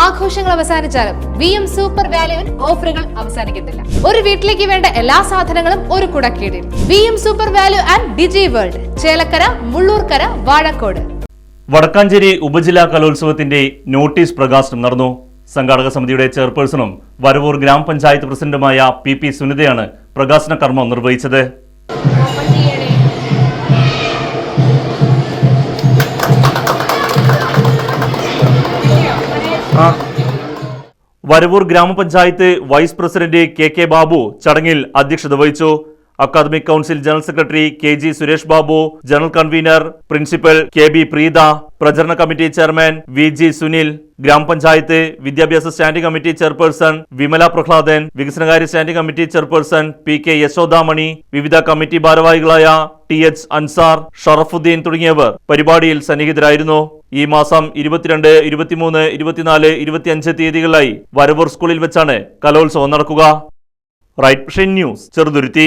ആഘോഷങ്ങൾ അവസാനിച്ചാലും V M super വാല്യുവിൽ ഓഫറുകൾ അവസാനിക്കുന്നില്ല. ഒരു വീട്ടിലേക്ക് വേണ്ട എല്ലാ സാധനങ്ങളും ഒരു കുടക്കീടിൽ. V M super value and digi world Chelakkara Mullurkara Vazhakkode. Vadakkanchery ഉപജില്ലാ കലോത്സവത്തിന്റെ നോട്ടീസ് പ്രകാശനം നടന്നു. സംഘാടക സമിതിയുടെ ചെയർപേഴ്സണും വരവൂർ ഗ്രാമപഞ്ചായത്ത് പ്രസിഡന്റുമായ പി പി സുനിതയാണ് പ്രകാശന കർമ്മം നിർവഹിച്ചത്. വരവൂർ ഗ്രാമപഞ്ചായത്ത് vice president K K Babu ചടങ്ങിൽ അധ്യക്ഷത വഹിച്ചു academic council general secretary K G Suresh Babu general convenor principal K B Preetha പ്രചരണ committee chairman V G Sunil ഗ്രാമപഞ്ചായത്ത് വിദ്യാഭ്യാസ standing committee chairperson Vimala Prahladan വികസനകാര്യ standing committee chairperson P K Yashodamani വിവിധ committee ഭാരവാഹികളായ T H Ansar Sharafuddin തുടങ്ങിയവർ പരിപാടിയിൽ സന്നിഹിതരായിരുന്നു. ഈ മാസം ഇരുപത്തിരണ്ട് ഇരുപത്തിമൂന്ന് ഇരുപത്തിനാല് ഇരുപത്തിയഞ്ച് തീയതികളിലായി വരവൂർ സ്കൂളിൽ വെച്ചാണ് കലോത്സവം നടക്കുക. Right news Cheruthuruthy.